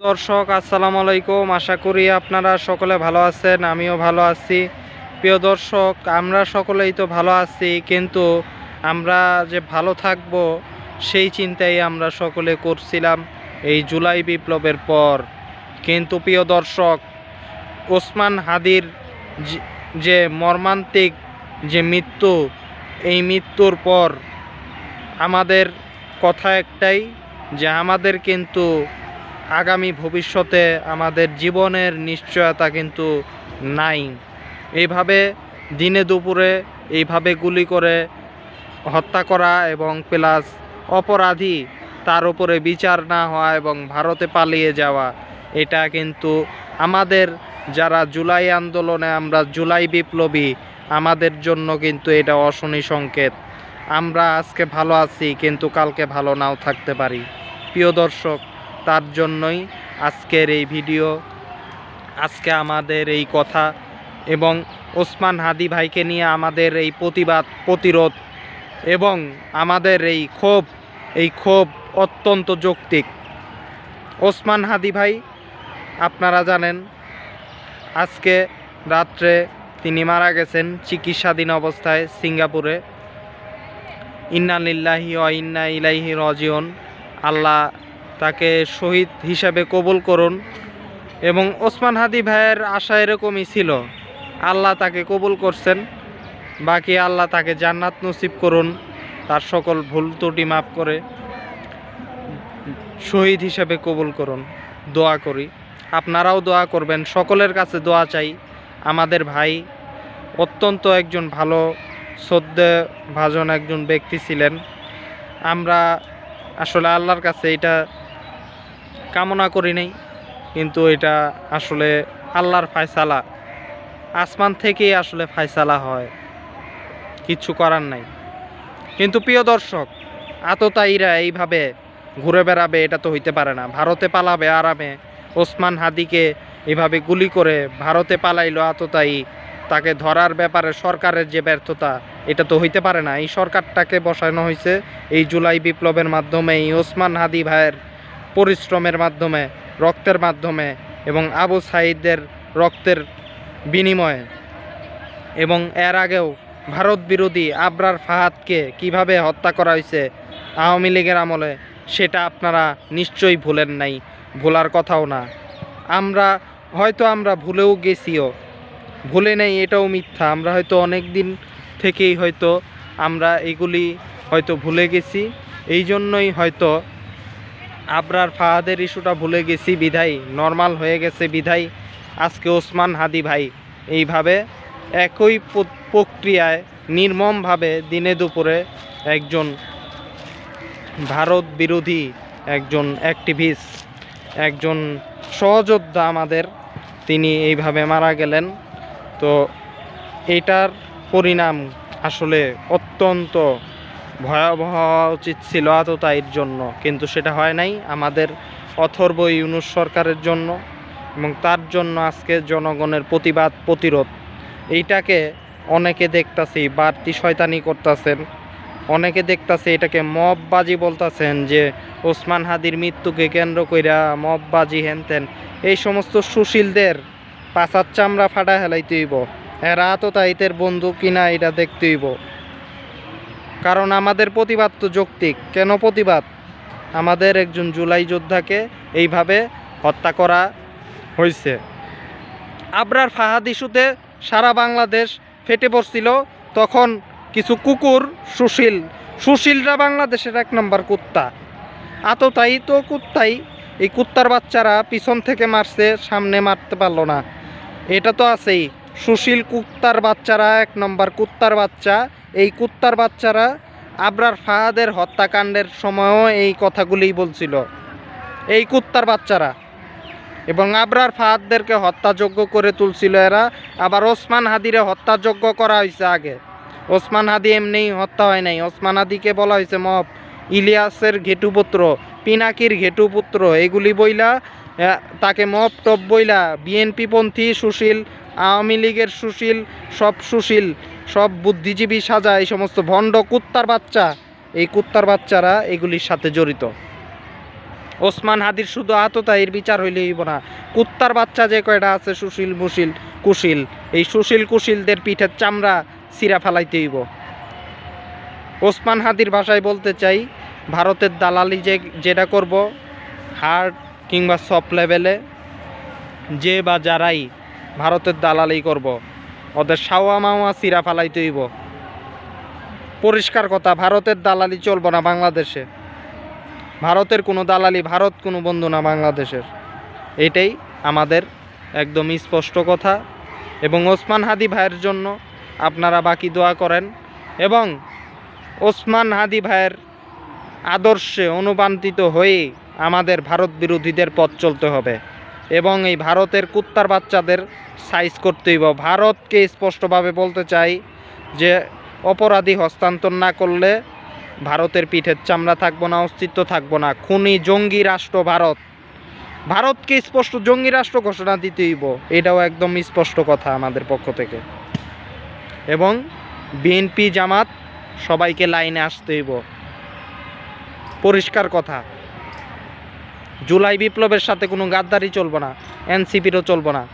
দর্শক, আসসালামু আলাইকুম। আশা করি আপনারা সকলে ভালো আছেন, আমিও ভালো আছি। প্রিয় দর্শক, আমরা সকলেই তো ভালো আছি, কিন্তু আমরা যে ভালো থাকব, সেই চিন্তাই আমরা সকলে করছিলাম এই জুলাই বিপ্লবের পর। কিন্তু প্রিয় দর্শক, ওসমান হাদির যে- মর্মান্তিক যে মৃত্যু, এই মৃত্যুর পর আমাদের কথা একটাই যে আমাদের কিন্তু আগামী ভবিষ্যতে আমাদের জীবনের নিশ্চয়তা কিন্তু নাই। এইভাবে দিনে দুপুরে এইভাবে গুলি করে হত্যা করা এবং প্লাস অপরাধী তার উপরে বিচার না হওয়া এবং ভারতে পালিয়ে যাওয়া, এটা কিন্তু আমাদের যারা জুলাই আন্দোলনে আমরা জুলাই বিপ্লবী, আমাদের জন্য কিন্তু এটা অশনি সংকেত। আমরা আজকে ভালো আছি, কিন্তু কালকে ভালো নাও থাকতে পারি। প্রিয় দর্শক তার জন্যই আজকের এই ভিডিও, আজকে আমাদের এই কথা এবং ওসমান হাদি ভাইকে নিয়ে আমাদের এই প্রতিবাদ, প্রতিরোধ এবং আমাদের এই ক্ষোভ এই ক্ষোভ অত্যন্ত যৌক্তিক। ওসমান হাদি ভাই, আপনারা জানেন, আজকে রাত্রে তিনি মারা গেছেন চিকিৎসাধীন অবস্থায় সিঙ্গাপুরে। ইন্না লিল্লাহি ও ইন্না ইলাইহি রজিউন। আল্লাহ তাকে শহীদ হিসাবে কবুল করুন। এবং ওসমান হাদি ভাইয়ের আশা এরকমই ছিল। আল্লাহ তাকে কবুল করছেন। বাকি আল্লাহ তাকে জান্নাত নসিব করুন। তার সকল ভুল ত্রুটি মাফ করে শহীদ হিসাবে কবুল করুন। দোয়া করি। আপনারাও দোয়া করবেন। সকলের কাছে দোয়া চাই। আমাদের ভাই অত্যন্ত একজন ভালো শ্রদ্ধে ভাজন একজন ব্যক্তি ছিলেন। আমরা আসলে আল্লাহর কাছে এটা কামনা করি নাই, কিন্তু এটা আসলে আল্লাহর ফায়সালা। আসমান থেকেই আসলে ফায়সালা হয় কিচ্ছু করার নাই। কিন্তু প্রিয় দর্শক, আততায়ীরা এইভাবে ঘুরে বেড়াবে এটা তো হইতে পারে না। ভারতে পালাবে আরামে, ওসমান হাদিকে এভাবে গুলি করে ভারতে পালাইলো আততায়ী, তাকে ধরার ব্যাপারে সরকারের যে ব্যর্থতা, এটা তো হইতে পারে না। এই সরকারটাকে বসানো হয়েছে এই জুলাই বিপ্লবের মাধ্যমে এই ওসমান হাদি ভাইয়ের পরিশ্রমের মাধ্যমে, রক্তের মাধ্যমে এবং আবু সাইদের রক্তের বিনিময়ে। এবং এর আগেও ভারত বিরোধী আবরার ফাহাদকে কীভাবে হত্যা করা হয়েছে আওয়ামী লীগের আমলে, সেটা আপনারা নিশ্চয়ই ভুলেন নাই, ভোলার কথাও না। আমরা, হয়তো আমরা ভুলেও গেছিও। ভুলে নেই, এটাও মিথ্যা। আমরা হয়তো অনেক দিন থেকেই হয়তো আমরা এগুলি হয়তো ভুলে গেছি। এই জন্যই হয়তো আবরার ফাহাদের ইস্যুটা ভুলে গেছি, বিধাই। নর্মাল হয়ে গেছে, বিধাই। আজকে ওসমান হাদি ভাই। এইভাবে একই প্রক্রিয়ায় নির্মমভাবে দিনে দুপুরে একজন ভারত বিরোধী একজন অ্যাক্টিভিস্ট একজন সহযোদ্ধা আমাদের, তিনি এইভাবে মারা গেলেন। তো এইটার পরিণাম আসলে অত্যন্ত ভয়াবহ হওয়া উচিত ছিল আততায়ীর জন্য, কিন্তু সেটা হয় নাই। আমাদের অথর্ব ইউনুস সরকারের জন্য এবং তার জন্য আজকে জনগণের প্রতিবাদ, প্রতিরোধ। এইটাকে অনেকে দেখতাছি, বাড়তি শয়তানি করতেছেন। অনেকে দেখতাছে এটাকে মববাজি বলতাছেন যে ওসমান হাদির মৃত্যুকে কেন্দ্র কইরা মববাজি হেনতেন। এই সমস্ত সুশীলদের পাচার চামড়া ফাটা হেলাইতে হইব। এরা তো তাইতের বন্ধু কিনা, এটা দেখতে হইব। কারণ আমাদের প্রতিবাদ তো যৌক্তিক। কেন প্রতিবাদ? আমাদের একজন জুলাই যোদ্ধাকে এইভাবে হত্যা করা হয়েছে। আবরার ফাহাদ ইস্যুতে সারা বাংলাদেশ ফেটে পড়ছিল। তখন কিছু কুকুর, সুশীল। সুশীলরা বাংলাদেশের এক নম্বর কুত্তা। আততাই তো কুত্তাই। এই কুত্তার বাচ্চারা পিছন থেকে মারছে, সামনে মারতে পারল না। এটা তো আছেই। সুশীল কুত্তার বাচ্চারা এক নম্বর কুত্তার বাচ্চা। এই কুত্তার বাচ্চারা আবরার ফাহাদের হত্যাকাণ্ডের সময়ও এই কথাগুলিই বলছিল। এই কুত্তার বাচ্চারা। এবং আবরার ফাহাদদেরকে হত্যাযোগ্য করে তুলছিল এরা। আবার ওসমান হাদিরে হত্যাযোগ্য করা হয়েছে আগে। ওসমান হাদি এমনিই হত্যা হয় নাই। ওসমান হাদিকে বলা হয়েছে, মব, ইলিয়াসের ঘেটুপুত্র, পিনাকির ঘেটুপুত্র, এগুলি বইলা তাকে মব টপ বইলা বিএনপিপন্থী সুশীল আওয়ামী লীগের সুশীল, সব সুশীল, সব বুদ্ধিজীবী সাজা, এই সমস্ত ভণ্ড কুত্তার বাচ্চা, এই কুত্তার বাচ্চারা এগুলির সাথে জড়িত। ওসমান হাদির শুধু আততায়ীর বিচার হইলে হইব না। কুত্তার বাচ্চা যে কয়টা আছে, সুশীল, মুশিল, কুশীল, এই সুশীল, কুশীলদের পিঠের চামড়া সিরা ফেলাইতে হইব। ওসমান হাদির ভাষায় বলতে চাই, ভারতের দালালি যে, যেটা করব হার্ড কিংবা সফট লেভেলে, যে বা যারাই ভারতের দালালি করব। ওদের সাওয়া মাওয়া সিরা ফালাইতে হইব। পরিষ্কার কথা, ভারতের দালালি চলবো না বাংলাদেশে। ভারতের কোনো দালালি, ভারত কোনো বন্ধু না বাংলাদেশের। এটাই আমাদের একদম স্পষ্ট কথা। এবং ওসমান হাদি ভাইয়ের জন্য আপনারা বাকি দোয়া করেন। এবং ওসমান হাদি ভাইয়ের আদর্শে অনুপ্রান্তিত হয়ে আমাদের ভারত বিরোধীদের পথ চলতে হবে। এবং এই ভারতের কুত্তার বাচ্চাদের সাইজ করতে হইব। ভারতকে স্পষ্টভাবে বলতে চাই যে, অপরাধী হস্তান্তর না করলে ভারতের পিঠের চামড়া থাকব না, অস্তিত্ব থাকব না। খুনি জঙ্গি রাষ্ট্র ভারত। ভারতকে স্পষ্ট জঙ্গি রাষ্ট্র ঘোষণা দিতে হইব। এটাও একদম স্পষ্ট কথা আমাদের পক্ষ থেকে। এবং বিএনপি জামাত সবাইকে লাইনে আসতে হইব। পরিষ্কার কথা। জুলাই বিপ্লবের সাথে কোনো গাদ্দারি চলবো না, এনসিপিরও চলবো না।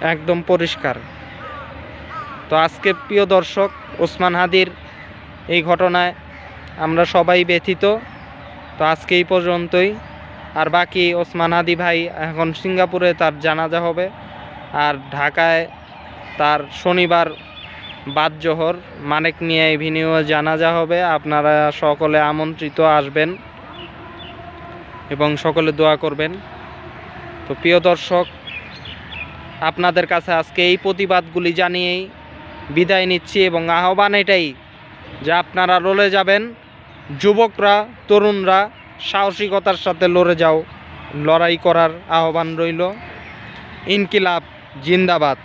একদম পরিষ্কার। তো আজকে প্রিয় দর্শক, ওসমান হাদির এই ঘটনায় আমরা সবাই ব্যথিত। তো আজকে এই পর্যন্তই। আর বাকি ওসমান হাদি ভাই এখন সিঙ্গাপুরে, তার জানাজা হবে। আর ঢাকায় তার শনিবার বাদ জোহর মানিক মিয়া এভিনিউ জানাজা হবে। আপনারা সকলে আমন্ত্রিত আসবেন। এবং সকলে দোয়া করবেন। তো প্রিয় দর্শক, আপনাদের কাছে আজকে এই প্রতিবাদগুলি জানিয়েই বিদায় নিচ্ছি এবং আহ্বান এটাই যে আপনারা লড়ে যাবেন, যুবকরা, তরুণরা সাহসিকতার সাথে লড়ে যাও, লড়াই করার আহ্বান রইল। ইনকিলাব জিন্দাবাদ।